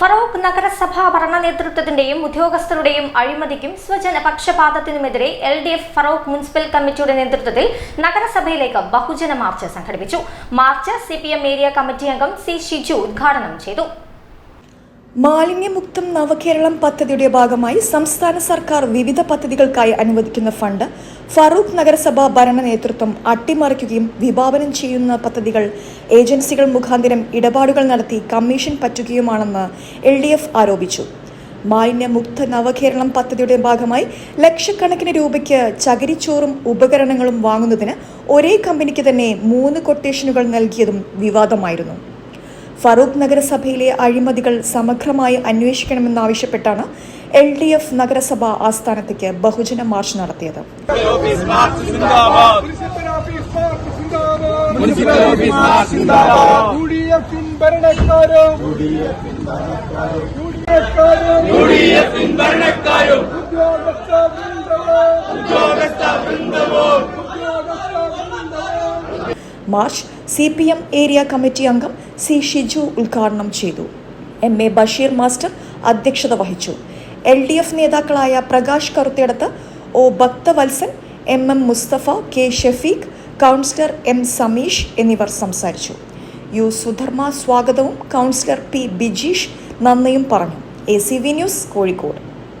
ഫറൂഖ് നഗരസഭാ ഭരണ നേതൃത്വത്തിന്റെയും ഉദ്യോഗസ്ഥരുടെയും അഴിമതിക്കും സ്വജന പക്ഷപാതത്തിനുമെതിരെ L D F Farook municipal കമ്മിറ്റിയുടെ നേതൃത്വത്തിൽ നഗരസഭയിലേക്ക് ബഹുജന മാർച്ച് സംഘടിപ്പിച്ചു. മാർച്ച് സി ഏരിയ കമ്മിറ്റി അംഗം സി ഷിജു ഉദ്ഘാടനം ചെയ്തു. മാലിന്യമുക്തം നവകേരളം പദ്ധതിയുടെ ഭാഗമായി സംസ്ഥാന സർക്കാർ വിവിധ പദ്ധതികൾക്കായി അനുവദിക്കുന്ന ഫണ്ട് ഫറൂഖ് നഗരസഭ ഭരണ നേതൃത്വം അട്ടിമറിക്കുകയും വിഭാവനം ചെയ്യുന്ന പദ്ധതികൾ ഏജൻസികൾ മുഖാന്തരം ഇടപാടുകൾ നടത്തി കമ്മീഷൻ പറ്റുകയുമാണെന്ന് എൽ ഡി എഫ് ആരോപിച്ചു. മാലിന്യമുക്ത നവകേരളം പദ്ധതിയുടെ ഭാഗമായി ലക്ഷക്കണക്കിന് രൂപയ്ക്ക് ചകിരിച്ചോറും ഉപകരണങ്ങളും വാങ്ങുന്നതിന് ഒരേ കമ്പനിക്ക് തന്നെ മൂന്ന് കൊട്ടേഷനുകൾ നൽകിയതും വിവാദമായിരുന്നു. ഫറൂഖ് നഗരസഭയിലെ അഴിമതികൾ സമഗ്രമായി അന്വേഷിക്കണമെന്നാവശ്യപ്പെട്ടാണ് എൽ ഡി എഫ് നഗരസഭ ആസ്ഥാനത്തേക്ക് ബഹുജന മാർച്ച് നടത്തിയത്. March C P M area committee അംഗം സി ഷിജു ഉദ്ഘാടനം ചെയ്തു. എം എ ബഷീർ മാസ്റ്റർ അധ്യക്ഷത വഹിച്ചു. എൽ ഡി എഫ് നേതാക്കളായ Prakash Karuthedath O Bhakthavalsan M M Mustafa K Shafeeq councillor M Sameesh എന്നിവർ സംസാരിച്ചു. യു സുധർമ്മ സ്വാഗതവും കൗൺസിലർ പി ബിജീഷ് നന്ദിയും പറഞ്ഞു. A C V news Kozhikode.